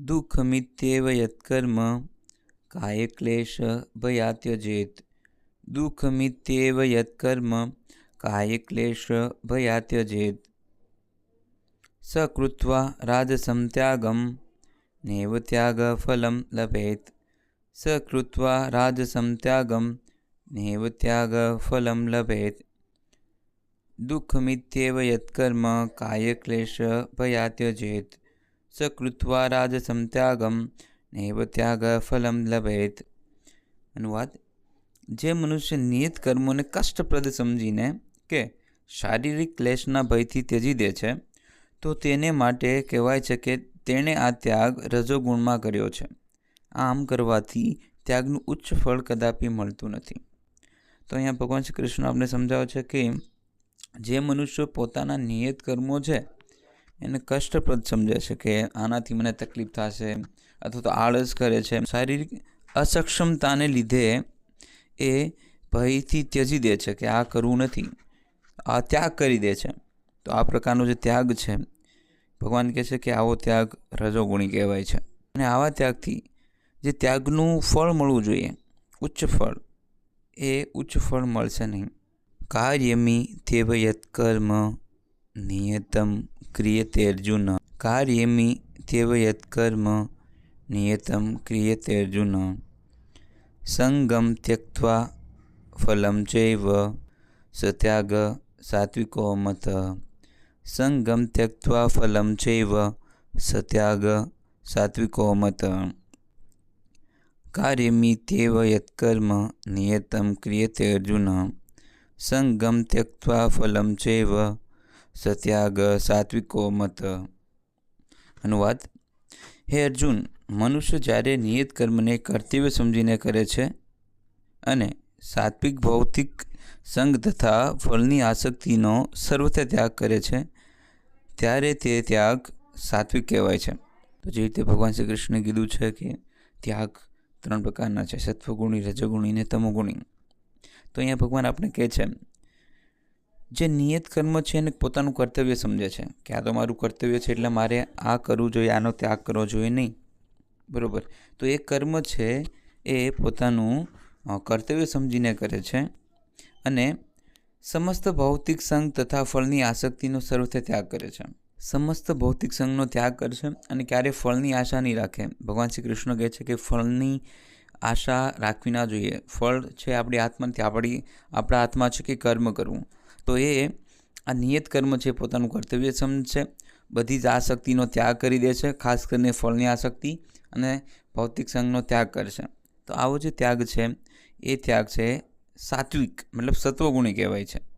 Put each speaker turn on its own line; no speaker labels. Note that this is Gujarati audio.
દુઃખમિત્યેવ યત્કર્મ કાયક્લેશ ભયાત્યજેત દુઃખમિત્યેવ યત્કર્મ કાયક્લેશ ભયાત્યજેત સકૃત્વા રાજસમ ત્યાગમ નૈવ ત્યાગફલમ લભેત સકૃત્વા રાજસમ ત્યાગમ નૈવ ત્યાગફલમ લભેત દુઃખમિત્યેવ યત્કર્મ કાયક્લેશ ભયાત્યજેત સકૃત્વા રાજસં ત્યાગમ નૈવ ત્યાગ ફલમ લભેત અનુવાદ જે મનુષ્ય નિયત કર્મોને કષ્ટપ્રદ સમજીને કે શારીરિક ક્લેશના ભયથી ત્યજી દે છે તો તેને માટે કહેવાય છે કે તેણે આ ત્યાગ રજોગુણમાં કર્યો છે આમ કરવાથી ત્યાગનું ઉચ્ચ ફળ કદાપી મળતું નથી તો અહીંયા ભગવાન શ્રી કૃષ્ણ આપણે સમજાવે છે કે જે મનુષ્યો પોતાના નિયત કર્મો છે એને કષ્ટપ્રદ સમજે છે કે આનાથી મને તકલીફ થશે અથવા તો આળસ કરે છે. શારીરિક અસક્ષમતાને લીધે એ ભયથી ત્યજી દે છે કે આ કરવું નથી, આ ત્યાગ કરી દે છે. તો આ પ્રકારનો જે ત્યાગ છે, ભગવાન કહે છે કે આવો ત્યાગ રજોગુણી કહેવાય છે. અને આવા ત્યાગથી જે ત્યાગનું ફળ મળવું જોઈએ, ઉચ્ચ ફળ, એ ઉચ્ચ ફળ મળશે નહીં. કાર્યમી તેવયત યત્કર્મ નિયતમ ક્રિયતે અર્જુન કાર્યમી તેવ યત્કર્મ નિયતમ ક્રિયતે અર્જુન સંગમ ત્યક્વા ફલમ ચૈવ સત્યાગ સાત્વિકો મત સંગમ ત્યક્વા ફલમ ચૈવ સત્યાગ સાત્વિકો મત કાર્યમિત્યેવ યત્કર્મ નિયતમ ક્રિયતે અર્જુન સંગમ ત્યક્વા ફલમ ચૈવ સત્યાગ, સાત્વિકો મત અનુવાદ. હે અર્જુન, મનુષ્ય જ્યારે નિયત કર્મને કર્તવ્ય સમજીને કરે છે અને સાત્વિક, ભૌતિક, સંગ તથા ફળની આસક્તિનો સર્વથા ત્યાગ કરે છે, ત્યારે તે ત્યાગ સાત્વિક કહેવાય છે. તો જે રીતે ભગવાન શ્રી કૃષ્ણે કીધું છે કે ત્યાગ ત્રણ પ્રકારના છે, સત્વગુણી, રજગુણી ને તમોગુણી. તો અહીંયા ભગવાન આપણે કહે છે જે નિયત કર્મ છે એને પોતાનું કર્તવ્ય સમજે છે કે આ તો મારું કર્તવ્ય છે એટલે મારે આ કરવું જોઈએ, આનો ત્યાગ કરવો જોઈએ નહીં. બરાબર? તો એ કર્મ છે એ પોતાનું કર્તવ્ય સમજીને કરે છે અને સમસ્ત ભૌતિક સંઘ તથા ફળની આસક્તિનો સર્વથે ત્યાગ કરે છે. સમસ્ત ભૌતિક સંઘનો ત્યાગ કરશે અને ક્યારેય ફળની આશા નહીં રાખે. ભગવાન શ્રી કૃષ્ણ કહે છે કે ફળની આશા રાખવી ના જોઈએ. ફળ છે આપણી આત્માથી, આપણી, આપણા હાથમાં છે કે કર્મ કરવું. તો એ આ નિયત કર્મ છે, પોતાનું કર્તવ્ય સમજશે બધી જ આસક્તિનો ત્યાગ કરી દે છે, ખાસ કરીને ફળની આસક્તિ અને ભૌતિક સંઘનો ત્યાગ કરશે. તો આવો જે ત્યાગ છે, એ ત્યાગ છે સાત્વિક, મતલબ સત્વગુણી કહેવાય છે.